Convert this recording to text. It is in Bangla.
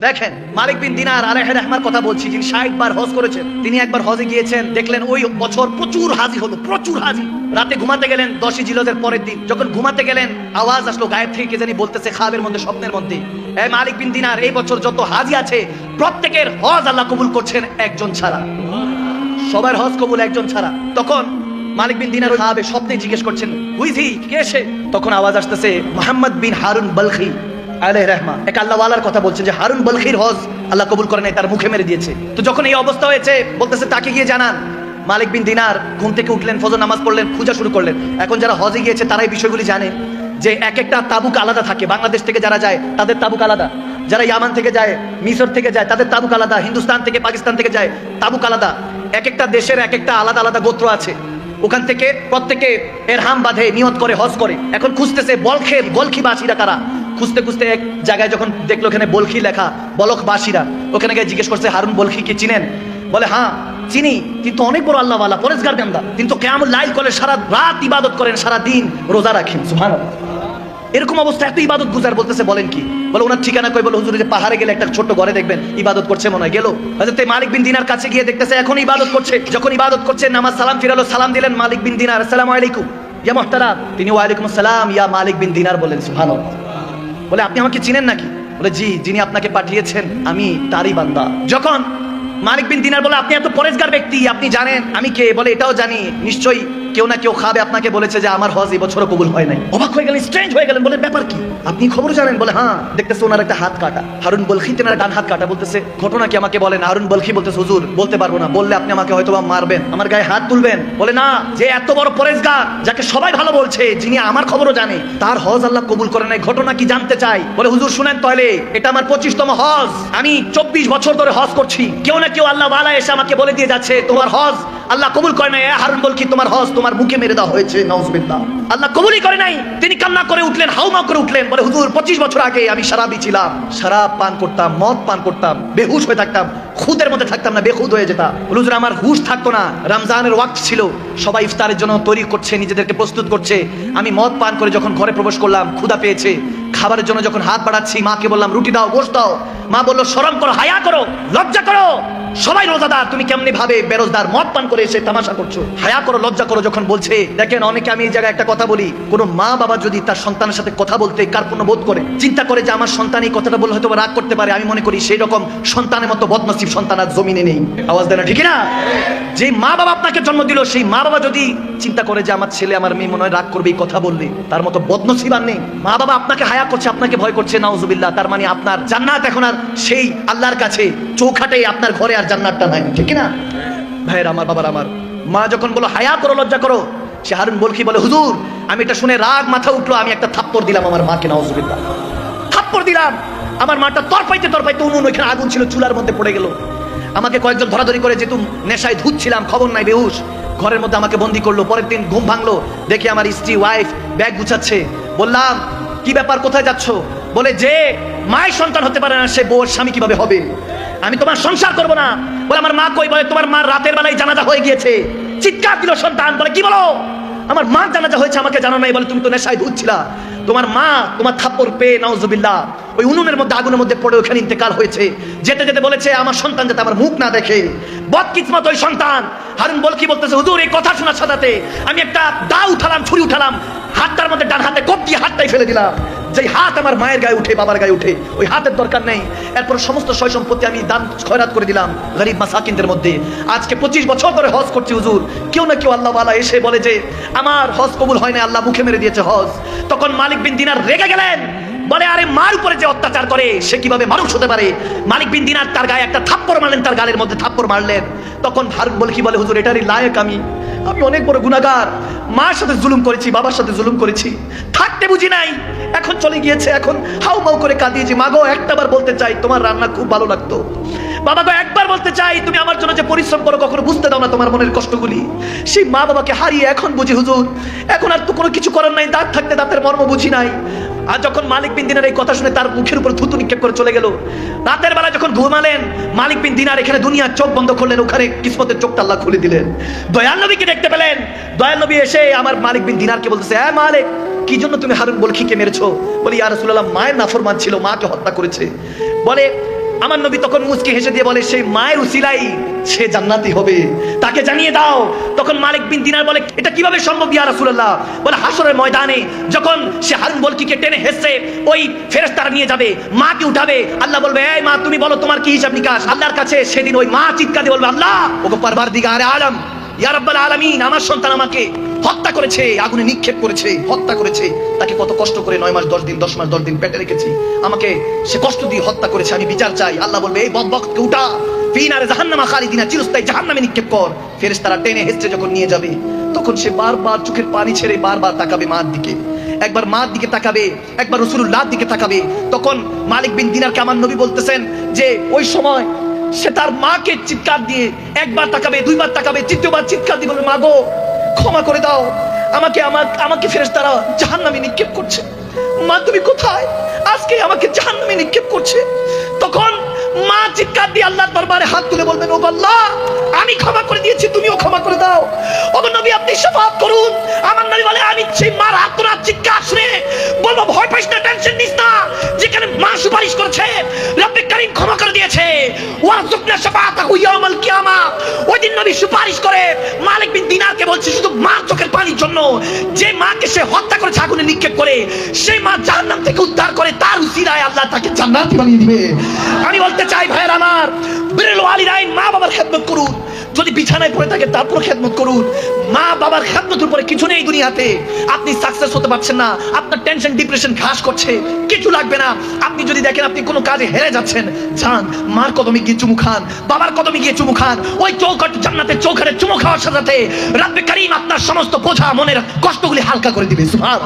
দেখেন, মালিক বিন দিনার আলেহ রহমার কথা বলছি, যিনি ষাট বার হজ করেছেন, তিনি একবার হজে গিয়েছেন, দেখলেন ওই বছর প্রচুর হাজি হলো, প্রচুর হাজি। রাতে ঘুমাতে গেলেন দশই জিলদের পরের দিন। যখন ঘুমাতে গেলেন, আওয়াজ আসলো, গায়েব থেকে কে জানি বলতেছে, খাবের মধ্যে, স্বপ্নের মধ্যে। এ মালিক বিন দিনার, এই বছর যত হাজি আছে, প্রত্যেকের হজ আল্লাহ কবুল করছেন একজন ছাড়া। সবার হজ কবুল একজন ছাড়া। তখন মালিক বিন দিনার সাহাবে স্বপ্নে জিজ্ঞেস করছেন হুইজি কে সে? তখন আওয়াজ আসতেছে, মোহাম্মদ বিন হারুন বলখি। আলহ রহমা, এক আল্লাহওয়ালার কথা বলছেন যে, হারুন বলখির হজ আল্লাহ কবুল করে নাই, তার মুখে মেরে দিয়েছে। তো যখন এই অবস্থা হয়েছে, বলতেছে, তাকে গিয়ে জানান। মালিক বিন দিনার ঘুম থেকে উঠলেন, ফজর নামাজ পড়লেন খোঁজা শুরু করলেন। এখন যারা হজে গিয়েছে তারা এই বিষয়গুলি জানে যে, এক একটা তাবুক আলাদা থাকে। বাংলাদেশ থেকে যারা যায়, তাদের তাবুক আলাদা। যারা ইয়ামান থেকে যায়, মিশর থেকে যায়, তাদের তাবুক আলাদা। হিন্দুস্তান থেকে, পাকিস্তান থেকে যায়, তাবুক আলাদা। এক একটা দেশের এক একটা আলাদা আলাদা গোত্র আছে। ওখান থেকে প্রত্যেকে এর হাম বাঁধে, নিয়ত করে, হজ করে। এখন খুঁজতেছে বলখের বলখি বাসীরা কারা? খুঁজতে খুঁজতে এক জায়গায় যখন দেখল ওখানে বলখি লেখা বলক বাসীরা ওখানে গিয়ে জিজ্ঞেস করছে, হারুন, বলখি কি চিনেন? বলে হ্যাঁ চিনি। কিন্তু অনেক বড় আল্লাহ ওয়ালা পরেশগার গান্দা কিন্তু কেমন লাইল করে সারা রাত ইবাদত করেন, সারা দিন রোজা রাখেন। সুহান এরকম অবস্থা, এত ইবাদত গুজার বলতেছে, বলেন কি? বলে, ওনার ঠিকানা কই? বলে, হুজুর যে পাহাড়ে গেলে একটা ছোট্ট ঘরে দেখবেন, ইবাদত করছে মনে হয়। গেল। হযরত মালিক বিন দিনার কাছে গিয়ে দেখতেছে, এখন ইবাদত করছে। যখন ইবাদত করছে, নামাজ সালাম ফিরালো, সালাম দিলেন মালিক বিন দিনার। আসসালামু আলাইকুম, ইয়া মুহতারাম। তিনি ওয়ালাইকুম আসসালাম, ইয়া মালিক বিন দিনার বলেন সুবহানাল্লাহ। বলে, আপনি আমাকে চিনেন নাকি? বলে, জি, যিনি আপনাকে পাঠিয়েছেন, আমি তারই বান্দা। যখন মালিক বিন দিনার বলে, আপনি এত পরেশগার ব্যক্তি, আপনি জানেন, আমি কে? বলে, এটাও জানি, নিশ্চয়ই কেউ না কেউ খাবে, আপনাকে বলেছে যে আমার হজ এই বছরও কবুল হয় নাই। অবাক হয়ে গেলেন স্ট্রেঞ্জ হয়ে গেলেন বলে ব্যাপার কি? আপনি খবর জানেন, বলে হ্যাঁ দেখতেছে ওনার একটা হাত কাটা। হারুন বলখি, তেনার ডান হাত কাটা বলতেছে, ঘটনা কি আমাকে বলেন? হারুন বলখি বলতেছে, হুজুর, বলতে পারব না। বললে, আপনি আমাকে হয়তো মারবেন, আমার গায়ে হাত তুলবেন। বলে, না, যে এত বড় পরেশগার, যাকে সবাই ভালো বলছে, যিনি আমার খবরও জানে, তার হজ আল্লাহ কবুল করে নাই, ঘটনা কি জানতে চাই? বলে, হুজুর, শুনেন তাহলে, এটা আমার পঁচিশতম হজ, আমি চব্বিশ বছর ধরে হজ করছি। কেউ না কেউ আল্লাহ বালা এসে আমাকে বলে দিয়ে যাচ্ছে, তোমার হজ আল্লাহ কবুল করে নাই। হারুন বলকি তোমার হজ তোমার মুখে মেরে দেওয়া হয়েছে নওজবিল্লাহ আল্লাহ কবুলই করে নাই। তিনি কান্না করে উঠলেন হাউমা করে উঠলেন। বলে, হুজুর, পঁচিশ বছর আগে আমি সারাবি ছিলাম শরাব পান করতাম, মদ পান করতাম, বেহুশ হয়ে থাকতাম, খুদের মধ্যে থাকতাম না, বেখুদ হয়ে যেতাম। হুজুর, আমার হুশ থাকতো না। রমজানের ওয়াক্ত ছিল। সবাই ইফতারের জন্য তৈরি করছে, নিজেদেরকে প্রস্তুত করছে। আমি মদ পান করে যখন ঘরে প্রবেশ করলাম, ক্ষুধা পেয়েছে। খাবারের জন্য যখন হাত বাড়াচ্ছি, মাকে বললাম, রুটি দাও, গোশ দাও। মা বলল, শরম করো, হায়া করো, লজ্জা করো। সবাই রোজাদার, তুমি কেমনি ভাবে বেরোজদার, মদ পান করে এসে তামাশা করছ? হায়া করো, লজ্জা করো যখন বলছে, দেখেন, অনেকে আমি এই জায়গায় একটা কথা বলি, কোনো মা বাবা যদি তার সন্তানের সাথে কথা বলতে কার্পণ্য বোধ করে, চিন্তা করে যে আমার সন্তান এই কথাটা বলে হয়তো রাগ করতে পারে, আমি মনে করি সেই রকম সন্তানের মতো বদনসিব সন্তান আর জমিনে নেই। আওয়াজ দেয় না, ঠিক না যে মা বাবা আপনাকে জন্ম দিল, সেই মা বাবা যদি চিন্তা করে যে আমার ছেলে, আমার মেয়ে মনে হয় রাগ করবে এই কথা বললে, তার মতো বদনসিব আর নেই। মা বাবা আপনাকে হায়া করছে, আপনাকে ভয় করছে, নাউজুবিল্লাহ, তার মানে আপনার জান্নাত এখন আর সেই আল্লাহর কাছে চৌখাটে আপনার ঘরে আর জান্নাতটা নাই, ঠিক না ভাইয়ের, আমার বাবার, আমার মা যখন বলো হায়া করো, লজ্জা করো। সে হারুন বলকি বলে, হুজুর, আমি এটা শুনে রাগ মাথা উঠল, আমি একটা থাপ্পড় দিলাম আমার মাকে, নাউজুবিল্লাহ। থাপ্পড় দিলাম। আমার মাটা তরপাইতে তরপাইতে উনুন, ওইখানে আগুন ছিল, চুলার মধ্যে পড়ে গেল। আমাকে কয়েকজন ধরাধরি করে যেহেতু নেশায় ধুচ্ছিলাম, খবর নাই, বেহুশ। ঘরের মধ্যে আমাকে বন্দি করল, পরের দিন ঘুম ভাঙলো, দেখি আমার স্ত্রী ওয়াইফ ব্যাগ গুছাচ্ছে। বললাম, কি ব্যাপার, কোথায় যাচ্ছ? বলে, যে মায়ের সন্তান হতে পারে না, সে বউর স্বামী কীভাবে হবে? আমি তোমার সংসার করব না। বলে, আমার মা কই? বলে, তোমার মা রাতের বেলায় জানাজা হয়ে গিয়েছে। চিৎকার দিল সন্তান, বলে, কি বলো? আমার মা জানাজা হয়েছে, আমাকে জানো নাই? বলে, তুমি তো নেশায় ধুচ্ছিলা তোমার মা তোমার থাপ্পড় পেয়ে নওজবিল্লা ওই উনুনের মধ্যে, আগুনের মধ্যে পড়ে ওখানে ইন্তেকাল হয়েছে। যেতে যেতে বলেছে, আমার সন্তান যাতে আমার মুখ না দেখে। বদকিসমত ওই সন্তান। হারুন বল কি বলতেছে, হুজুর, এই কথা শোনার সাথে আমি একটা দা উঠালাম, ছুরি উঠালাম। মধ্যে ডান হাতে কোপ দিয়ে হাতটাই ফেলে দিলাম। যেই হাত আমার মায়ের গায়ে উঠে, বাবার গায়ে উঠে, ওই হাতের দরকার নেই। এরপর সমস্ত সয় সম্পত্তি আমি দান খয়রাত করে দিলাম গরিব মাসাকিনদের মধ্যে। আজকে পঁচিশ বছর ধরে হজ করছি হুজুর। কেউ না কেউ আল্লাহ বালা এসে বলে যে, আমার হজ কবুল হয় না আল্লাহ মুখে মেরে দিয়েছে হজ। তখন মালিক বিন দিনার রেগে গেলেন। বলে, আরে মার উপরে যে অত্যাচার করে, সে কীভাবে মানুষ হতে পারে? মালিক বিন দিনার তার গায়ে একটা থাপ্পড় মারলেন, তার গালের মধ্যে থাপ্পড় মারলেন। তখন ভারত বলে কি বলে, হুজুর, এটারই লায়ক আমি। আমি অনেক বড় গুণাগার। মার সাথে জুলুম করেছি, বাবার সাথে জুলুম করেছি। থাকতে বুঝি নাই। এখন চলে গিয়েছে, এখন হাউ মাউ করে কাঁদিয়েছি। মাগো একটাবার বলতে চাই, তোমার রান্না খুব ভালো লাগতো। বাবা গো, একবার বলতে চাই, তুমি আমার জন্য যে পরিশ্রম করো, কখনো বুঝতে দাও না তোমার মনের কষ্টগুলি। সেই মা বাবাকে হারিয়ে এখন বুঝি, হুজুর, এখন আর তো কোনো কিছু করার নাই, দাঁত থাকতে দাঁতের মর্ম বুঝি নাই। আর যখন মালিক বিন দিনার এই কথা শুনে তার মুখের উপর থুতু নিক্ষেপ করে চলে গেল, রাতের বেলা যখন ঘুমালেন মালিক বিন দিনার এখানে দুনিয়ার চোখ বন্ধ করলেন, ওখানে কিসমতের চোখটা আল্লাহ খুলে দিলেন। দয়াল নবীকে দেখতে পেলেন। দয়াল নবী এসে আমার মালিক বিন দিনারকে বলতেছে হ্যাঁ মালিক, কি জন্য তুমি হারুন বলখিকে মেরেছো? বলি, ইয়া রাসূলুল্লাহ, মায়ের নাফরমান ছিল, মাকে হত্যা করেছে। বলে আমার নবী তখন মুচকি হেসে দিয়ে বলে, সেই মায়ের উসিলাই সে জান্নাতি হবে। তাকে জানিয়ে দাও, তখন মালিক বিন দিনার বলে, এটা কীভাবে সম্ভব ইয়া রাসূলুল্লাহ? বলে হাসরের ময়দানে যখন সে হারুন বলকিকে টেনে হেসে ওই ফেরেশতারা নিয়ে যাবে, মাকে উঠাবে। আল্লাহ বলবে, এই মা, তুমি বলো তোমার কি হিসাব নিকাশ? আল্লাহর কাছে সেদিন ওই মা চিৎকার দিয়ে বলবে, আল্লাহ, ওগো পারবার দিকে আরে আলম ইয়া রাব্বাল আলামিন, আমার সন্তান আমাকে হত্যা করেছে, আগুনে নিক্ষেপ করেছে, হত্যা করেছে। তাকে কত কষ্ট করে নয় মাস, দশ দিন, দশ মাস, দশ দিন পেটে রেখেছি। আমাকে সে কষ্ট দিয়ে হত্যা করেছে, আমি বিচার চাই। আল্লাহ বলবে, এই বকবককে উঠা। ফিনারে জাহান্নামা চিরস্থায়ী জাহান্নামে নিক্ষেপ কর। টেনে হেসে যখন নিয়ে যাবে, তখন সে বারবার চোখের পানি ছেড়ে বারবার তাকাবে মার দিকে। একবার মার দিকে তাকাবে, একবার রসুল্লাহর দিকে তাকাবে। তখন মালিক বিন দিনারকে আমার নবী বলতেছেন যে, ওই সময় সে তার মাকে চিৎকার দিয়ে একবার তাকাবে, দুইবার তাকাবে, তৃতীয়বার চিৎকার দিয়ে বলবে মাগো ক্ষমা করে দাও। আমাকে আমার, আমাকে ফেরেস তারা জাহান নামে নিক্ষেপ করছে। মা, তুমি কোথায়? আজকে আমাকে জাহান নামে নিক্ষেপ করছে। তখন মা চিৎকার দিয়ে আল্লাহর দরবারে হাত তুলে বলবেন ও আল্লাহ, আমি ক্ষমা করে দিয়েছি, তুমিও ক্ষমা করে দাও। ও নবী, আপনি শপথ করুন। আমার নবী বলে, আমি সেই মার আত্মনাথ চিৎকার শুনে বলব, ভয় পাইস না, টেনশন নিস না। যেখানে মা সুপারিশ করেছে, রব্বে কারীম ক্ষমা করে দিয়েছে। ওয়ারজুকনা শাফাআতাহু ইয়াউমাল কিয়ামা। ওই দিন নবী সুপারিশ করে, মালিক বিন দিনারকে বলছে, শুধু মার চোখের পানির জন্য যে মাকে সে হত্যা করেছে, আগুনে নিক্ষেপ করে সেই মা জাহান্নাম থেকে উদ্ধার করে, তার উসিলায় আল্লাহ তাকে জান্নাতি বানিয়ে দিবে। আমি বলতে চাই, ভাইয়ের আমার, বিরল ওয়ালিদাইন মা বাবার খেদমত করুন। যদি বিছানায় পড়ে থাকে তারপর খেদমত করুন। মা বাবার খেদমতের উপরে কিছু নেই দুনিয়াতে। আপনি সাকসেস হতে পারছেন না। আপনার টেনশন ডিপ্রেশন ঘাস করছে। কিছু লাগবে না। আপনি যদি দেখেন আপনি কোনো কাজে হেরে যাচ্ছেন, যান। মার কদমে গিয়ে চুমু খান। বাবার কদমে গিয়ে চুমু খান। ওই চৌকাট জান্নাতের চৌকাটে চুমু খাওয়ার সাথে সাথে রাব্বে কারিম আপনার সমস্ত বোঝা, মনের কষ্টগুলি হালকা করে দিবে। সুবহান